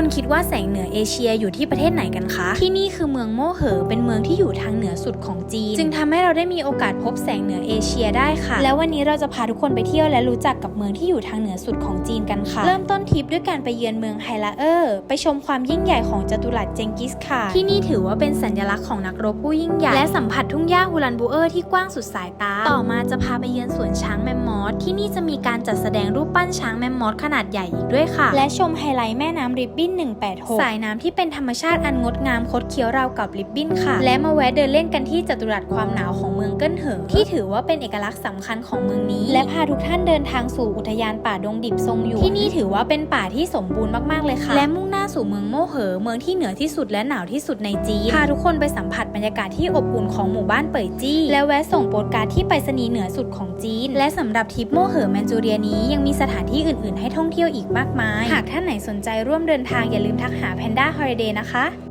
คนคิดว่าแสงเหนือเอเชียอยู่ที่ประเทศไหนกันคะ ที่นี่คือเมืองโมเหอ เป็นเมืองที่อยู่ทางเหนือสุดของจีน จึงทำให้เราได้มีโอกาสพบแสงเหนือเอเชียได้ค่ะ แล้ววันนี้เราจะพาทุกคนไปเที่ยวและรู้จักกับเมืองที่อยู่ทางเหนือสุดของจีนกันค่ะ เริ่มต้นทริปด้วยการไปเยือนเมืองไฮลาเออร์ ไปชมความยิ่งใหญ่ของจัตุรัสเจงกิสข่านที่นี่ถือว่าเป็นสัญลักษณ์ของนักรบผู้ยิ่งใหญ่และสัมผัสทุ่งหญ้าฮูลันบูเออร์ที่กว้างสุดสายตา ต่อมาจะพาไปเยือนสวนช้างแมมมอสที่นี่จะมีการจัดแสดงรูปปั้นช้างแมมมอสขนาดใหญ่อีกด้วยค่ะ และชมไฮไลท์แม่น้ำริบบิน 186 สายน้ำที่เป็นธรรมชาติอันงดงามคดเคี้ยวราวกับริบบิ้นค่ะ และมาแวะเดินเล่นกันที่จัตุรัสความหนาวของเมืองเกิ้นเหอที่ถือว่าเป็นเอกลักษณ์สำคัญของเมืองนี้ และพาทุกท่านเดินทางสู่อุทยานป่าดงดิบทรงอยู่ที่นี่ถือว่าเป็นป่าที่สมบูรณ์มากๆเลยค่ะ และมุ่งหน้าสู่เมืองโมเหอ เมืองที่เหนือที่สุดและหนาวที่สุดในจีนพาทุกคนไปสัมผัสบรรยากาศที่อบอุ่นของหมู่บ้านเป่ยจี้และแวะส่งโปสการ์ดที่ไปรษณีย์เหนือสุดของจีน และสำหรับทริปโมเหอแมนจูเรียนี้ยังมีสถานที่อื่นๆ ให้ท่องเที่ยวอีกมากมาย หากท่านไหนสนใจร่วมเดินทางอย่าลืมทักหา Panda Holiday นะคะ